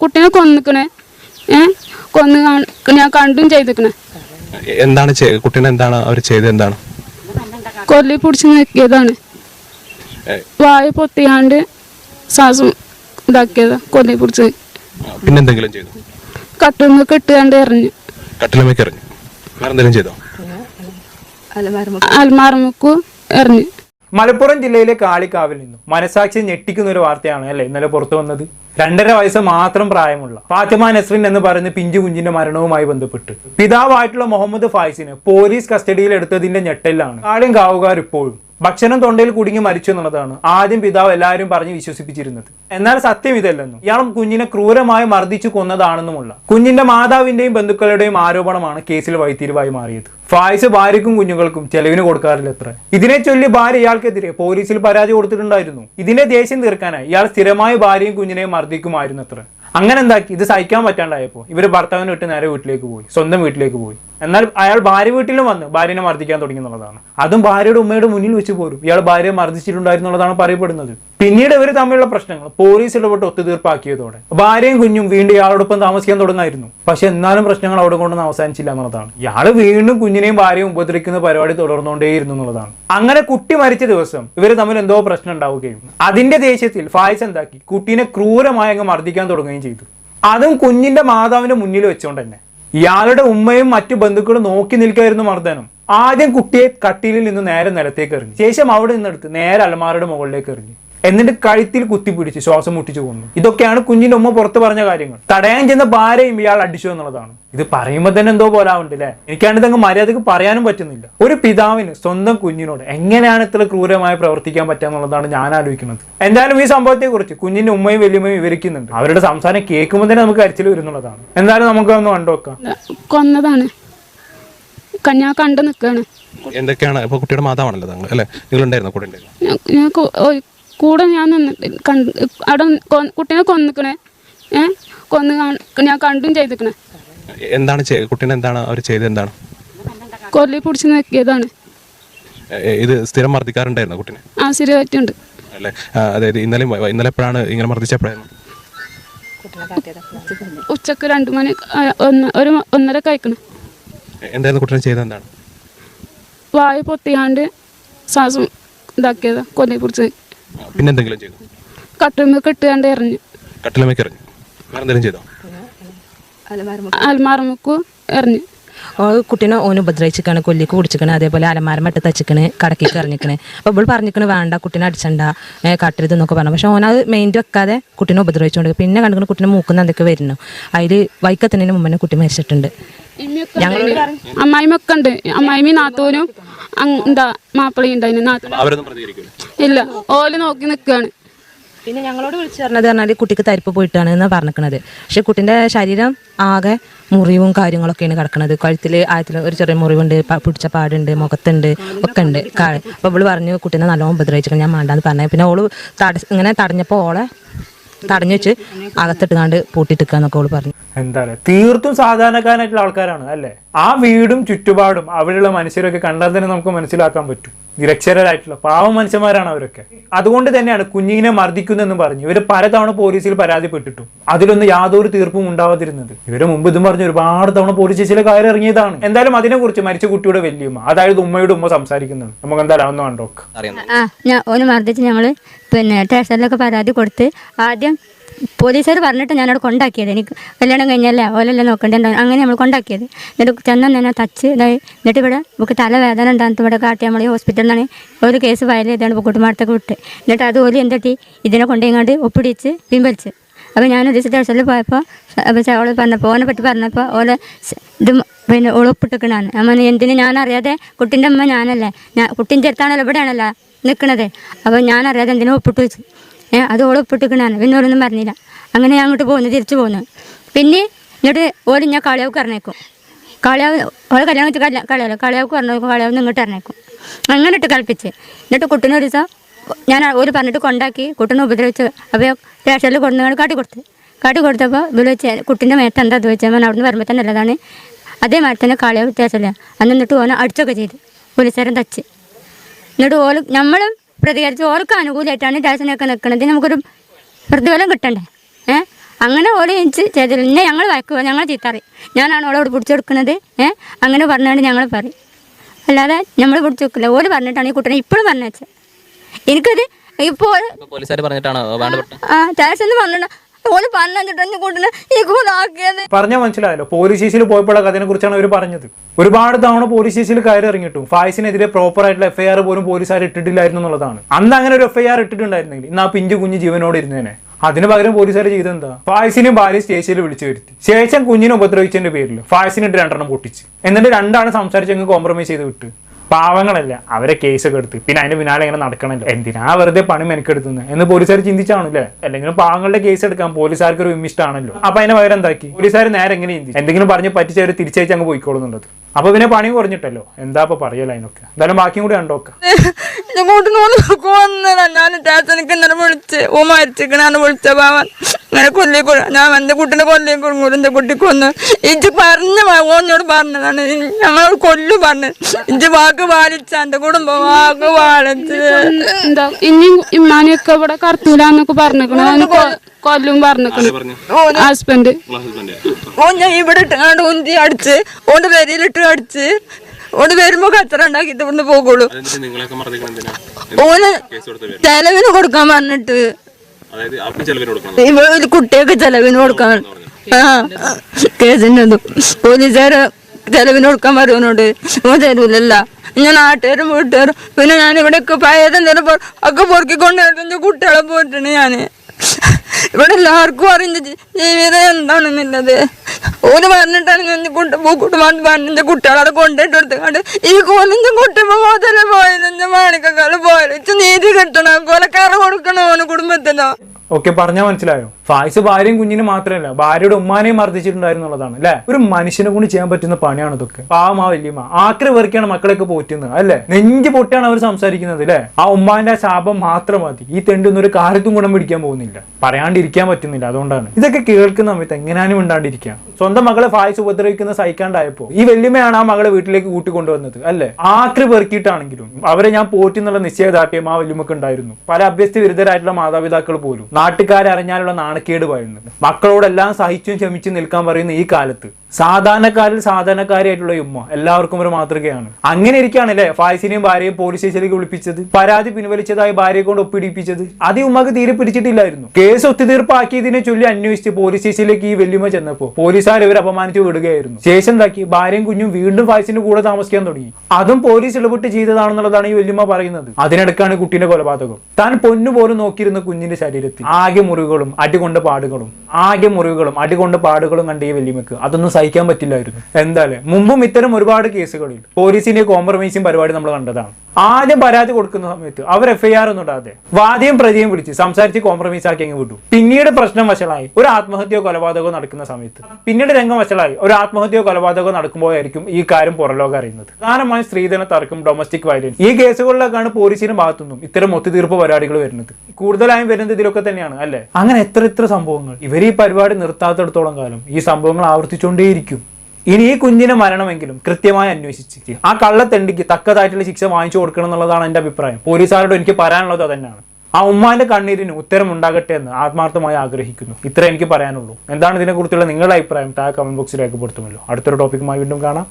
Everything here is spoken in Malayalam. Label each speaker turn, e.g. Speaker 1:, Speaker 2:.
Speaker 1: കുട്ടീനെ കൊന്നിക്കണേ. ഏ? കൊന്ന് ഞാൻ കണ്ടും ചെയ്തിക്കണേ.
Speaker 2: എന്താണ് കുട്ടീനെ എന്താണ്? അവർ ചെയ്തത് എന്താണ്?
Speaker 1: കൊല്ലി പിടിച്ച് നിൽക്കിയതാണ് വായ പൊത്തിയാണ്ട് ശ്വാസം ഇതാക്കിയതാ കൊല്ലി പിടിച്ച്.
Speaker 2: പിന്നെന്തെങ്കിലും ചെയ്തു?
Speaker 1: കട്ടുന്ന് കെട്ടുകാണ്ട് എറിഞ്ഞു.
Speaker 2: കട്ടിലമ്മയ്ക്ക് എറിഞ്ഞു വേറെന്തെങ്കിലും ചെയ്തോ?
Speaker 1: അൽമാറമുക്കു എറിഞ്ഞു.
Speaker 3: മലപ്പുറം ജില്ലയിലെ കാളിക്കാവിൽ നിന്നും മനസാക്ഷി ഞെട്ടിക്കുന്ന ഒരു വാർത്തയാണ് അല്ലേ ഇന്നലെ പുറത്തു വന്നത്? രണ്ടര വയസ്സ് മാത്രം പ്രായമുള്ള ഫാത്തിമ നസ്രിൻ എന്ന് പറയുന്ന പിഞ്ചു കുഞ്ഞിന്റെ മരണവുമായി ബന്ധപ്പെട്ട് പിതാവായിട്ടുള്ള മുഹമ്മദ് ഫായിസിനെ പോലീസ് കസ്റ്റഡിയിൽ എടുത്തതിന്റെ ഞെട്ടലിലാണ്. കാളിയും കാവുകാർ ഇപ്പോഴും ഭക്ഷണം തൊണ്ടയിൽ കുടുങ്ങി മരിച്ചു എന്നുള്ളതാണ് ആദ്യം പിതാവ് എല്ലാവരും പറഞ്ഞ് വിശ്വസിപ്പിച്ചിരുന്നത്. എന്നാൽ സത്യം ഇതല്ലെന്നും ഇയാളും കുഞ്ഞിനെ ക്രൂരമായി മർദ്ദിച്ചു കൊന്നതാണെന്നുമുള്ള കുഞ്ഞിന്റെ മാതാവിന്റെയും ബന്ധുക്കളുടെയും ആരോപണമാണ് കേസിൽ വഴിത്തിരിവായി മാറിയത്. ഫായിസ് ഭാര്യയ്ക്കും കുഞ്ഞുങ്ങൾക്കും ചെലവിന് കൊടുക്കാറില്ല എത്ര ഇതിനെ ചൊല്ലി ഭാര്യ ഇയാൾക്കെതിരെ പോലീസിൽ പരാതി കൊടുത്തിട്ടുണ്ടായിരുന്നു. ഇതിന്റെ ദേഷ്യം തീർക്കാനായി ഇയാൾ സ്ഥിരമായി ഭാര്യയും കുഞ്ഞിനെയും മർദ്ദിക്കുമായിരുന്നു അത്ര അങ്ങനെ എന്താക്കി? ഇത് സഹിക്കാൻ പറ്റാണ്ടായപ്പോൾ ഇവർ ഭർത്താവിനെ വിട്ട് നേരെ വീട്ടിലേക്ക് പോയി സ്വന്തം വീട്ടിലേക്ക് പോയി. എന്നാൽ അയാൾ ഭാര്യ വീട്ടിലും വന്ന് ഭാര്യനെ മർദ്ദിക്കാൻ തുടങ്ങി എന്നുള്ളതാണ്. അതും ഭാര്യയുടെ ഉമ്മയുടെ മുന്നിൽ വെച്ച് പോരും. ഇയാൾ ഭാര്യയെ മർദ്ദിച്ചിട്ടുണ്ടായിരുന്നുള്ളതാണ് പറയപ്പെടുന്നത്. പിന്നീട് ഇവർ തമ്മിലുള്ള പ്രശ്നങ്ങൾ. പോലീസ് ഇടപെട്ട് ഒത്തുതീർപ്പാക്കിയതോടെ. ഭാര്യയും കുഞ്ഞും വീണ്ടും ഇയാളോടൊപ്പം താമസിക്കാൻ തുടങ്ങായിരുന്നു പക്ഷെ എന്നാലും പ്രശ്നങ്ങൾ അവിടെ കൊണ്ടൊന്നും അവസാനിച്ചില്ല എന്നുള്ളതാണ്. ഇയാൾ വീണ്ടും കുഞ്ഞിനെയും ഭാര്യയും ഉപദ്രവിക്കുന്ന പരിപാടി തുടർന്നുകൊണ്ടേയിരുന്നു എന്നുള്ളതാണ്. അങ്ങനെ കുട്ടി മരിച്ച ദിവസം ഇവർ തമ്മിൽ എന്തോ പ്രശ്നം ഉണ്ടാവുകയും അതിന്റെ ദേഷ്യത്തിൽ ഫായ്സ് എന്താക്കി കുട്ടീനെ ക്രൂരമായി അങ്ങ് മർദ്ദിക്കാൻ തുടങ്ങുകയും ചെയ്തു. അതും കുഞ്ഞിന്റെ മാതാവിന്റെ മുന്നിൽ വെച്ചുകൊണ്ട് തന്നെ. ഇയാളുടെ ഉമ്മയും മറ്റു ബന്ധുക്കളും നോക്കി നിൽക്കായിരുന്നു മർദ്ദനം. ആദ്യം കുട്ടിയെ കട്ടിലിൽ നിന്ന് നേരെ നിലത്തേക്ക് എറിഞ്ഞു. ശേഷം അവിടെ നിന്നെടുത്ത് നേരെ അലമാരയുടെ മുകളിലേക്ക് എറിഞ്ഞു. എന്നിട്ട് കഴുത്തിൽ കുത്തിപ്പിടിച്ച് ശ്വാസം മുട്ടിച്ചു കൊന്നു. ഇതൊക്കെയാണ് കുഞ്ഞിന്റെ ഉമ്മ പുറത്ത് പറഞ്ഞ കാര്യങ്ങൾ. തടയാൻ ചെന്ന ഭാര്യയും ഇയാൾ അടിച്ചു എന്നുള്ളതാണ്. ഇത് പറയുമ്പോൾ തന്നെ എന്തോ പോലാവുണ്ട് അല്ലേ എനിക്കാണിത് അങ്ങ് മര്യാദയ്ക്ക് പറയാനും പറ്റുന്നില്ല. ഒരു പിതാവിന് സ്വന്തം കുഞ്ഞിനോട് എങ്ങനെയാണ് ഇത്ര ക്രൂരമായി പ്രവർത്തിക്കാൻ പറ്റുക എന്നുള്ളതാണ് ഞാൻ ആലോചിക്കുന്നത്. എന്തായാലും ഈ സംഭവത്തെ കുറിച്ച് കുഞ്ഞിന്റെ ഉമ്മയും വലിയമ്മയും വിവരിക്കുന്നുണ്ട്. അവരുടെ സംസാരം കേൾക്കുമ്പോൾ തന്നെ നമുക്ക് അരിച്ചിൽ വരുന്നുള്ളതാണ്. എന്തായാലും നമുക്ക് ഒന്ന് കണ്ടുവെക്കാം
Speaker 1: കൊന്നതാണ്. ഞാൻ കണ്ടു നിൽക്കുകയാണ്
Speaker 2: എന്തൊക്കെയാണ്? ഇപ്പൊ കുട്ടിയുടെ മാതാവാണല്ലോ താങ്കൾ അല്ലേ? കൂടെ ഉണ്ടായിരുന്നു?
Speaker 1: ഞാൻ ഞാൻ കൂ- ഓ- കൂടെ ഞാൻ നിന്നിട്ട് കണ്ട് അവിടെ കുട്ടീനെ കൊന്നിക്കണേ. ഏ? കൊന്ന് ഞാൻ കണ്ടും ചെയ്തിക്കണേ.
Speaker 2: എന്താണ് കുട്ടീനെ എന്താണ് അവർ ചെയ്തത് എന്താണ്?
Speaker 1: കൊല്ലി പിടിച്ച്
Speaker 2: നോക്കിയതാണ്. ഇത് സ്ഥിരം മർദ്ദിക്കാറുണ്ടായിരുന്നു കുട്ടീനെ?
Speaker 1: ആ സ്ഥിരമായിട്ടുണ്ട്.
Speaker 2: അല്ലേ? അതായത് ഇന്നലെ ഇന്നലെ എപ്പോഴാണ് ഇങ്ങനെ മർദ്ദിച്ചപ്പോഴാണ്
Speaker 1: ഉച്ചയ്ക്ക് രണ്ട് മണി ഒന്ന് ഒരു ഒന്നര കഴിക്കണം
Speaker 2: എന്തായിരുന്നു കുട്ടീനെ ചെയ്തത് എന്താണ്?
Speaker 1: വായ പൊത്തിയാണ്ട് ശ്വാസം ഇതാക്കിയതാ കൊല്ലി പിടിച്ച്.
Speaker 2: പിന്നെന്തെങ്കിലും ചെയ്തു?
Speaker 1: കട്ടുമ്പ് കെട്ടുകണ്ട് എറിഞ്ഞു.
Speaker 2: കട്ടിലമ്മയ്ക്ക് എറിഞ്ഞു. വേറെ എന്തെങ്കിലും ചെയ്തോ
Speaker 1: അൽമാറമുക്കു എറിഞ്ഞു.
Speaker 4: കുട്ടീനെ ഓന് ഉപദ്രവിച്ചിക്കണ് കൊല്ലിക്ക് കുടിച്ചിക്കണ് അതേപോലെ അലമാരം മട്ട് തച്ചിക്കണ് കടക്കിക്ക് ഇറങ്ങിക്കണ്. അപ്പോൾ ഇവൾ പറഞ്ഞിക്കണ് വേണ്ട കുട്ടീനെ അടിച്ചണ്ട കട്ടരുത് എന്നൊക്കെ പറഞ്ഞു. പക്ഷെ ഓനത് മെയിന്റ് വെക്കാതെ കുട്ടീനെ ഉപദ്രവിച്ചുകൊണ്ട് പിന്നെ കണ്ടിക്കണ് കുട്ടീനെ മൂക്കുന്ന എന്തൊക്കെ വരുന്നു. അതിൽ വൈക്കത്തിന് മുമ്പേ കുട്ടി മരിച്ചിട്ടുണ്ട്.
Speaker 1: അമ്മായിമൊക്കെ ഉണ്ട്? അമ്മായിമി നാത്തോനും എന്താ ഉണ്ടായിരുന്നു
Speaker 2: പ്രതികരിക്കില്ല
Speaker 1: ഇല്ല. ഓൽ നോക്കി നിൽക്കുകയാണ്
Speaker 4: പിന്നെ ഞങ്ങളോട് വിളിച്ചു പറഞ്ഞത് പറഞ്ഞാൽ കുട്ടിക്ക് തരിപ്പ് പോയിട്ടാണ് എന്നാണ് പറഞ്ഞിരിക്കണത് പക്ഷെ കുട്ടിന്റെ ശരീരം ആകെ മുറിവും കാര്യങ്ങളൊക്കെയാണ് കിടക്കുന്നത് കഴുത്തിൽ ആയത്തിൽ ഒരു ചെറിയ മുറിവുണ്ട് പിടിച്ച പാടുണ്ട് മുഖത്തുണ്ട് ഒക്കെ ഉണ്ട് അപ്പോൾ ഇവൾ പറഞ്ഞു കുട്ടീനെ നല്ലോണം ഉപദ്രവിച്ചിട്ട് ഞാൻ വേണ്ടാന്ന് പറഞ്ഞു. പിന്നെ ഓൾ തട ഇങ്ങനെ തടഞ്ഞപ്പോൾ ഓളെ തടഞ്ഞു വെച്ച് അകത്തിട്ടുകാണ്ട് പൂട്ടിയിട്ടിക്കാന്നൊക്കെ ഓൾ പറഞ്ഞു.
Speaker 3: എന്താ പറയുക തീർത്തും സാധാരണക്കാരായിട്ടുള്ള ആൾക്കാരാണ് അല്ലേ? ആ വീടും ചുറ്റുപാടും അവിടെയുള്ള മനുഷ്യരൊക്കെ കണ്ടാൽ തന്നെ നമുക്ക് മനസ്സിലാക്കാൻ പറ്റും. നിരക്ഷരരായിട്ടുള്ള പാവ മനുഷ്യന്മാരാണ് അവരൊക്കെ. അതുകൊണ്ട് തന്നെയാണ് കുഞ്ഞിനെ മർദ്ദിക്കുന്നതെന്ന് പറഞ്ഞു. ഇവർ പലതവണ പോലീസിൽ പരാതിപ്പെട്ടിട്ടും അതിലൊന്നും യാതൊരു തീർപ്പും ഉണ്ടാവാതിരുന്നത്. ഇവരെ മുമ്പ് ഇതും പറഞ്ഞ് ഒരുപാട് തവണ പോലീസ് സ്റ്റേഷനിൽ കയറി ഇറങ്ങിയതാണ്. എന്തായാലും അതിനെക്കുറിച്ച് മരിച്ച കുട്ടിയുടെ വല്യമ്മ അതായത് ഉമ്മയുടെ ഉമ്മ സംസാരിക്കുന്നുണ്ട്. നമുക്ക് എന്തായാലും അതൊന്നും കണ്ടോക്കാം.
Speaker 5: ഓന് മർദ്ദിച്ച് ഞങ്ങൾ പിന്നെ സ്റ്റേഷനിലൊക്കെ പരാതി കൊടുത്ത് ആദ്യം പോലീസുകാർ പറഞ്ഞിട്ട് ഞാനവിടെ കൊണ്ടാക്കിയത്. എനിക്ക് കല്യാണം കഴിഞ്ഞല്ലേ? ഓലെല്ലാം നോക്കണ്ടേ? അങ്ങനെ നമ്മൾ കൊണ്ടാക്കിയത്. എന്നിട്ട് ചെന്നാൽ തന്നെ തച്ച് ഇതായി. എന്നിട്ട് ഇവിടെ നമുക്ക് തലവേദന ഉണ്ടാകുന്നത് ഇവിടെ കാട്ടി നമ്മൾ ഹോസ്പിറ്റലിൽ നിന്നാണ് ഒരു കേസ് ഫയൽ ചെയ്താണ് കുട്ടുമാടത്തൊക്കെ വിട്ട്. എന്നിട്ട് അത് ഓലി എന്തെട്ടി ഇതിനെ കൊണ്ടുപോയിങ്ങാണ്ട് ഒപ്പിടിച്ച് പിൻവലിച്ച്. അപ്പോൾ ഞാനൊരു സ്റ്റേഷനിൽ പോയപ്പോൾ അപ്പോൾ അവൾ പറഞ്ഞപ്പോൾ ഓനെ പറ്റി പറഞ്ഞപ്പോൾ സ് ഇത് പിന്നെ ഒളിപ്പിട്ടിക്കണാണ് അമ്മ എന്തിന് ഞാനറിയാതെ കുട്ടീന്റെ അമ്മ ഞാനല്ലേ? ഞാൻ കുട്ടീന്റെ അടുത്താണല്ലോ ഇവിടെയാണല്ലോ നിൽക്കണത് അപ്പോൾ ഞാനറിയാതെ എന്തിനും ഒപ്പിട്ട് വെച്ചു? അത് ഓൾ ഒപ്പിട്ടിക്കണാണ് പിന്നെ ഓരോന്നും പറഞ്ഞില്ല. അങ്ങനെ ഞാൻ അങ്ങോട്ട് പോകുന്നു തിരിച്ചു പോകുന്നു പിന്നെ എന്നിട്ട് ഓൽ ഞാൻ കളിയാവ് പറഞ്ഞേക്കും. കളിയാവ് ഓളെ കല്യാണം വെച്ച് കല്യാ കളിയാലോ കളിയാവ് പറഞ്ഞേക്കും കളിയാവ് ഇങ്ങോട്ട് അറിഞ്ഞേക്കും അങ്ങനെ ഇട്ട് കളിപ്പിച്ച്. എന്നിട്ട് കുട്ടിനെ ഒരു ദിവസം ഞാൻ ഒരു പറഞ്ഞിട്ട് കൊണ്ടാക്കി കുട്ടിനെ ഉപദ്രവിച്ച് അപ്പോൾ സ്റ്റേഷനിൽ കൊണ്ടുവന്ന് കാട്ടി കൊടുത്ത്. കാട്ടി കൊടുത്തപ്പോൾ ഇതിൽ വെച്ച് കുട്ടീന്റെ മേത്ത് എന്താ അത് വെച്ചാൽ അവിടുന്ന് വരുമ്പോൾ തന്നെ നല്ലതാണ് അതേമാതിരി തന്നെ കളിയാവ് സ്റ്റേഷനിൽ അന്ന് എന്നിട്ട് ഓനെ അടിച്ചൊക്കെ ചെയ്ത്. പോലീസുകാരൻ തച്ച്. എന്നിട്ട് ഓൽ നമ്മളും പ്രതികരിച്ച് ഓർക്ക് അനുകൂലമായിട്ടാണ് ടാസിനൊക്കെ നിൽക്കുന്നത് നമുക്കൊരു പ്രതിഫലം കിട്ടണ്ടേ? ഏ? അങ്ങനെ ഓളെ എനിക്ക് ചെയ്തില്ല. എന്നെ ഞങ്ങൾ വഴക്കുക ഞങ്ങൾ ചീത്താറി ഞാനാണ് ഓളോട് പിടിച്ചെടുക്കുന്നത് ഏഹ് അങ്ങനെ പറഞ്ഞുകൊണ്ട് ഞങ്ങൾ പറയും. അല്ലാതെ നമ്മൾ പിടിച്ചു വെക്കില്ല ഓര് പറഞ്ഞിട്ടാണ് ഈ കുട്ടനെ ഇപ്പോഴും പറഞ്ഞേച്ചത് എനിക്കത് ഇപ്പോൾ
Speaker 6: പോലീസുകാർ പറഞ്ഞിട്ടാണോ? എന്ന്
Speaker 5: ആ ടാക്സ് പറഞ്ഞു
Speaker 3: മനസ്സിലായല്ലോ പോലീസ് സ്റ്റേഷനിൽ പോയപ്പോഴുള്ള അതിനെ കുറിച്ചാണ് അവർ പറഞ്ഞത്. ഒരുപാട് തവണ പോലീസ് സ്റ്റേഷനിൽ കയറി ഇറങ്ങിയിട്ടും ഫായ്സിനെതിരെ പ്രോപ്പർ ആയിട്ടുള്ള എഫ്ഐആർ പോലും പോലീസുകാർ ഇട്ടിട്ടില്ലായിരുന്നു എന്നുള്ളതാണ്. അന്ന് അങ്ങനെ ഒരു എഫ്ഐആർ ഇട്ടിട്ടുണ്ടായിരുന്നെങ്കിൽ ഇന്ന് ആ പിഞ്ചു കുഞ്ഞ് ജീവനോട് ഇരുന്നേനെ. അതിന് പകരം പോലീസുകാർ ചെയ്തെന്താ? ഫായ്സിനെയും ഭാര്യ സ്റ്റേഷനിൽ വിളിച്ചു വരുത്തി. ശേഷം കുഞ്ഞിനെ ഉപദ്രവിച്ചതിന്റെ പേരിൽ ഫായ്സിനിട്ട് രണ്ടെണ്ണം പൊട്ടിച്ച്. എന്നിട്ട് രണ്ടാണ് സംസാരിച്ചെങ്കിൽ കോംപ്രമൈസ് ചെയ്ത് വിട്ട്. പാവങ്ങളല്ല അവരെ കേസൊക്കെ എടുത്ത്. പിന്നെ അതിന്റെ പിന്നാലെ ഇങ്ങനെ നടക്കണല്ലോ. എന്തിനാ വെറുതെ പണി മെനക്കെടുത്തുന്നത് എന്ന് പോലീസുകാർ ചിന്തിച്ചാണല്ലേ? അല്ലെങ്കിൽ പാവങ്ങളുടെ കേസ് എടുക്കാൻ പോലീസുകാർക്ക് ഒരു വിമിഷ്ടാണല്ലോ അപ്പൊ അതിന് പകരം എന്താക്കി? പോലീസുകാർ നേരെ എങ്ങനെ ചിന്തിച്ചു? എന്തെങ്കിലും പറഞ്ഞ് പറ്റിച്ചവർ തിരിച്ചയച്ച് അങ്ങ് പോയിക്കോളുന്നുള്ളത് അപ്പൊ പിന്നെ പണി കുറഞ്ഞിട്ടല്ലോ. എന്താ ഇപ്പൊ പറയല അതിനൊക്കെ? എന്തായാലും ബാക്കിയും കൂടി കണ്ടോക്കാം
Speaker 7: കൊന്നതാ ഞാൻ വിളിച്ച് ഓ മരിച്ചിക്കണാണ് വിളിച്ച പാവൻ ഇങ്ങനെ കൊല്ലി ഞാൻ എന്റെ കുട്ടീനെ കൊല്ലി കൊടുങ്ങൂല എന്റെ കുട്ടി കൊന്ന് ഇജ്ജ് പറഞ്ഞ ഓനോട് പറഞ്ഞതാണ്. ഞങ്ങളോട് കൊല്ലു പറഞ്ഞു. ഇജ്ജ് വാക്ക് പാലിച്ച എന്റെ കുടുംബം വാക്ക് പാലിച്ച്.
Speaker 1: എന്താ ഇനി ഇമ്മാനെയൊക്കെ ഇവിടെ കറുത്തൂലെന്നൊക്കെ പറഞ്ഞേക്കണോ കൊല്ലും പറഞ്ഞു? ഹസ്ബൻഡ്
Speaker 7: ഓ ഞാൻ ഇവിടെ ഇട്ടാണ്ട് ഉന്തി അടിച്ച് ഓണ്ട് പേരിലിട്ട് അടിച്ച് ഓണ്ട് വരുമ്പോ കച്ചറ ഉണ്ടാക്കിട്ട് ഇവിടുന്ന് പോകുള്ളൂ ഓന് ചെലവിന് കൊടുക്കാൻ പറഞ്ഞിട്ട്. കുട്ടിയൊക്കെ ചെലവിന് കൊടുക്കാൻ ആ പോലീസുകാര് ചെലവിന് കൊടുക്കാൻ പറയുന്നുണ്ട് ഓ തരൂലല്ല. ഞാൻ നാട്ടുകാരും വീട്ടുകാരും പിന്നെ ഞാൻ ഇവിടെയൊക്കെ പഴയതെന്തെങ്കിലും ഒക്കെ പൊറുക്കിക്കൊണ്ട് എന്റെ കുട്ടികളെ പോയിട്ടുണ്ട് ഞാൻ ഇവിടെ എല്ലാവർക്കും അറിഞ്ഞ ജീവിതം എന്താണെന്നുള്ളത്. ഓര് പറഞ്ഞിട്ടാണ് ഞാൻ കുട്ടി പൂക്കുട്ടുമാട്ട് പറഞ്ഞ കുട്ടികളെ കൊണ്ടിട്ട് കൊടുത്തുകൊണ്ട് ഈ കോലിന്റെ കുട്ടിപ്പോ മോതല പോയാലും എന്റെ മാണിക്കക്കാൾ ഇച്ച് നീതി കിട്ടണം കൊലക്കാറ് കൊടുക്കണം ഓന് കുടുംബത്തിനോ.
Speaker 3: ഓക്കെ പറഞ്ഞാ മനസ്സിലായോ? ഫായ്സ് ഭാര്യയും കുഞ്ഞിനും മാത്രമല്ല ഭാര്യയുടെ ഉമ്മാനെയും മർദ്ദിച്ചിട്ടുണ്ടായിരുന്നുള്ളതാണ് അല്ലെ? ഒരു മനുഷ്യനെ കൊണ്ട് ചെയ്യാൻ പറ്റുന്ന പണിയാണ് ഇതൊക്കെ. പാവം ആ വല്യമ്മ. ആക്രി വെറുക്കിയാണ് മക്കളൊക്കെ പോറ്റുന്നത് അല്ലെ? നെഞ്ചു പൊട്ടിയാണ് അവർ സംസാരിക്കുന്നത് അല്ലെ? ആ ഉമ്മാന്റെ ശാപം മാത്രം മതി. ഈ തെണ്ടൊന്നും ഒരു കാര്യത്തും ഗുണം പിടിക്കാൻ പോകുന്നില്ല. പറയാണ്ടിരിക്കാൻ പറ്റുന്നില്ല അതുകൊണ്ടാണ്. ഇതൊക്കെ കേൾക്കുന്ന സമയത്ത് എങ്ങനെയാനും ഉണ്ടാണ്ടിരിക്കുക സ്വന്തം മകളെ ഫായിസ് ഉപദ്രവിക്കുന്ന സഹിക്കാണ്ടായപ്പോ ഈ വല്യമ്മയാണ് ആ മകളെ വീട്ടിലേക്ക് കൂട്ടിക്കൊണ്ടുവന്നത് അല്ലെ? ആക്രി പെറുക്കിയിട്ടാണെങ്കിലും അവരെ ഞാൻ പോറ്റുന്നുള്ള നിശ്ചയദാർഢ്യം ആ വല്യമ്മക്ക് ഉണ്ടായിരുന്നു. പല അഭ്യസ്ത വിരുദ്ധരായിട്ടുള്ള മാതാപിതാക്കൾ പോലും. നാട്ടുകാരെ അറിഞ്ഞാലുള്ള നാണക്കേട് പറയുന്നുണ്ട് മക്കളോടെല്ലാം സഹിച്ചും ക്ഷമിച്ചും നിൽക്കാൻ പറയുന്ന ഈ കാലത്ത്. സാധാരണക്കാരിൽ സാധാരണക്കാരിയായിട്ടുള്ള ഈ ഉമ്മ എല്ലാവർക്കും ഒരു മാതൃകയാണ്. അങ്ങനെ ഇരിക്കുകയാണ് അല്ലെ ഫായ്സിനെയും ഭാര്യയും പോലീസ് സ്റ്റേഷനിലേക്ക് വിളിപ്പിച്ചത്? പരാതി പിൻവലിച്ചതായി ഭാര്യയെ കൊണ്ട് ഒപ്പിടിപ്പിച്ചത്? അത് ഉമ്മക്ക് തീരെ പിടിച്ചിട്ടില്ലായിരുന്നു. കേസ് ഒത്തുതീർപ്പാക്കിയതിനെ ചൊല്ലി അന്വേഷിച്ച് പോലീസ് സ്റ്റേഷനിലേക്ക് ഈ വെല്ലുമ ചെന്നപ്പോ പോലീസുകാർ ഇവർ അപമാനിച്ചു വിടുകയായിരുന്നു. ശേഷം എന്താക്കി? ഭാര്യയും കുഞ്ഞും വീണ്ടും ഫായ്സിന്റെ കൂടെ താമസിക്കാൻ തുടങ്ങി. അതും പോലീസ് ഇടപെട്ട് ചെയ്തതാണെന്നുള്ളതാണ് ഈ വെല്ലുമ പറയുന്നത്. അതിനിടക്കാണ് കുട്ടീന്റെ കൊലപാതകം. താൻ പൊന്നു പോലും നോക്കിയിരുന്ന കുഞ്ഞിന്റെ ശരീരത്തിൽ ആകെ മുറിവുകളും അടികൊണ്ട പാടുകളും ആകെ മുറിവുകളും അടികൊണ്ട് പാടുകളും കണ്ട ഈ വല്യമ്മക്ക് അതൊന്നും സഹിക്കാൻ പറ്റില്ലായിരുന്നു. എന്തായാലും മുമ്പും ഇത്തരം ഒരുപാട് കേസുകളിൽ പോലീസിന്റെ കോംപ്രമൈസിങ് പരിപാടി നമ്മൾ കണ്ടതാണ്. ആദ്യം പരാതി കൊടുക്കുന്ന സമയത്ത് അവർ എഫ് ഐ ആർ ഒന്നും ഇടാതെ വാദിയും പ്രതിയും വിളിച്ച് സംസാരിച്ച് കോംപ്രമൈസ് ആക്കി അങ്ങ് വിട്ടു. പിന്നീട് പ്രശ്നം വഷളായി. ഒരു ആത്മഹത്യയോ കൊലപാതകമോ നടക്കുന്ന സമയത്ത് പിന്നീട് രംഗം വഷളായി. ഒരു ആത്മഹത്യയോ കൊലപാതകമോ നടക്കുമ്പോഴായിരിക്കും ഈ കാര്യം പുറലോകം അറിയുന്നത്. പ്രധാനമായും സ്ത്രീധന തർക്കം ഡൊമസ്റ്റിക് വയലൻസ് ഈ കേസുകളിലൊക്കെയാണ് പോലീസിന്റെ ഭാഗത്തുനിന്നും ഇത്തരം ഒത്തുതീർപ്പ് പരിപാടികൾ വരുന്നത്. കൂടുതലായും വരുന്നത് ഇതിലൊക്കെ തന്നെയാണ് അല്ലെ? അങ്ങനെ എത്ര എത്ര സംഭവങ്ങൾ. ഇവർ ഈ പരിപാടി നിർത്താത്തിടത്തോളം കാലം ഈ സംഭവങ്ങൾ ആവർത്തിച്ചുകൊണ്ടേയിരിക്കും ഇനി ഈ കുഞ്ഞിനെ മരണമെങ്കിലും കൃത്യമായി അന്വേഷിച്ച് ആ കള്ളത്തെണ്ടിക്ക് തക്കതായിട്ടുള്ള ശിക്ഷ വാങ്ങിച്ചു കൊടുക്കണം എന്നുള്ളതാണ് എന്റെ അഭിപ്രായം. പോലീസുകാരോട് എനിക്ക് പറയാനുള്ളത് തന്നെയാണ് ആ ഉമ്മാന്റെ കണ്ണീരിന് ഉത്തരം ഉണ്ടാകട്ടെ എന്ന് ആത്മാർത്ഥമായി ആഗ്രഹിക്കുന്നു. ഇത്രേ എനിക്ക് പറയാനുള്ളൂ. എന്താണ് ഇതിനെക്കുറിച്ചുള്ള നിങ്ങളുടെ അഭിപ്രായം? താഴെ കമന്റ് ബോക്സിൽ രേഖപ്പെടുത്തുമല്ലോ. അടുത്തൊരു ടോപ്പിക്കുമായി വീണ്ടും കാണാം.